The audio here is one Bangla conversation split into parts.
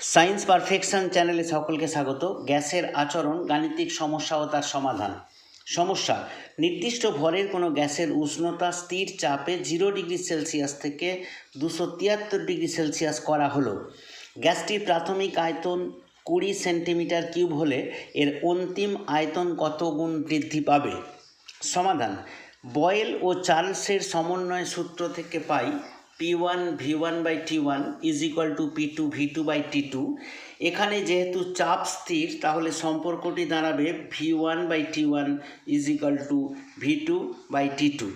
সায়েন্স পারফেকশন চ্যানেলে সকলকে স্বাগত। গ্যাসের আচরণ, গাণিতিক সমস্যা ও তার সমাধান। সমস্যা, নির্দিষ্ট ভরের কোনো গ্যাসের উষ্ণতা স্থির চাপে জিরো ডিগ্রি সেলসিয়াস থেকে দুশো তিয়াত্তর ডিগ্রি সেলসিয়াস করা হলো। গ্যাসটির প্রাথমিক আয়তন কুড়ি সেন্টিমিটার কিউব হলে এর অন্তিম আয়তন কত গুণ বৃদ্ধি পাবে? সমাধান, বয়েল ও চার্লসের সমন্বয় সূত্র থেকে পাই P one V one by T one is equal to P two V two by T two এখানে যেহেতু চাপ স্থির, তাহলে সম্পর্কটি দাঁড়াবে V one by T one is equal to V two by T two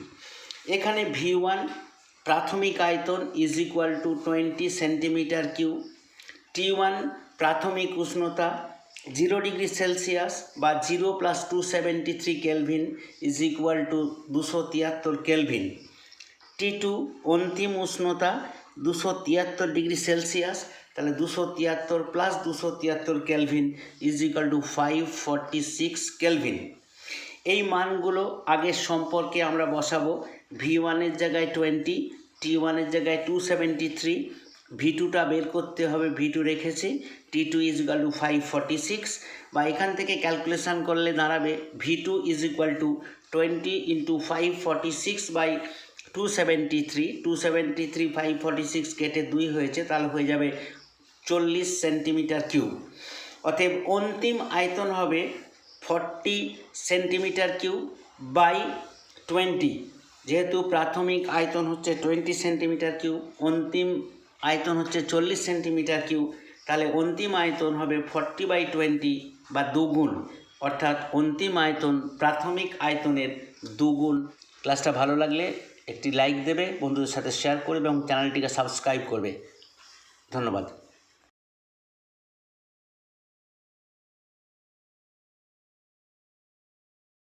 এখানে ভি ওয়ান প্রাথমিক আয়তন is equal to twenty centimetre cube T one প্রাথমিক উষ্ণতা জিরো ডিগ্রি সেলসিয়াস বা zero plus two seventy three kelvin is equal to দুশো তিয়াত্তর কেলভিন টি টু অন্তিম উষ্ণতা দুশো তিয়াত্তর ডিগ্রি সেলসিয়াস, তাহলে দুশো তিয়াত্তর প্লাস দুশো তিয়াত্তর kelvin is equal to five forty six kelvin এই মানগুলো আগের সম্পর্কে আমরা বসাবো। ভি ওয়ানের জায়গায় টোয়েন্টি টি ওয়ানের জায়গায় টু সেভেন্টি থ্রি ভি টুটা বের করতে হবে ভি টু রেখেছি T two is equal to five forty six বা এখান থেকে ক্যালকুলেশন করলে দাঁড়াবে V two is equal to twenty into five forty six by two seventy three two seventy three five forty six কেটে দুই হয়েছে, তাহলে হয়ে যাবে চল্লিশ সেন্টিমিটার কিউব। অতএব অন্তিম আয়তন হবে forty centimetre cube by twenty যেহেতু প্রাথমিক আয়তন হচ্ছে টোয়েন্টি সেন্টিমিটার কিউব, অন্তিম আয়তন হচ্ছে চল্লিশ সেন্টিমিটার কিউব, তাহলে অন্তিম আয়তন হবে ফর্টি বাই টোয়েন্টি বা দুগুণ। অর্থাৎ অন্তিম আয়তন প্রাথমিক আয়তনের দুগুণ। ক্লাসটা ভালো লাগলে একটি লাইক দেবে বন্ধুদের সাথে শেয়ার করবে এবং চ্যানেলটিকে সাবস্ক্রাইব করবে। ধন্যবাদ।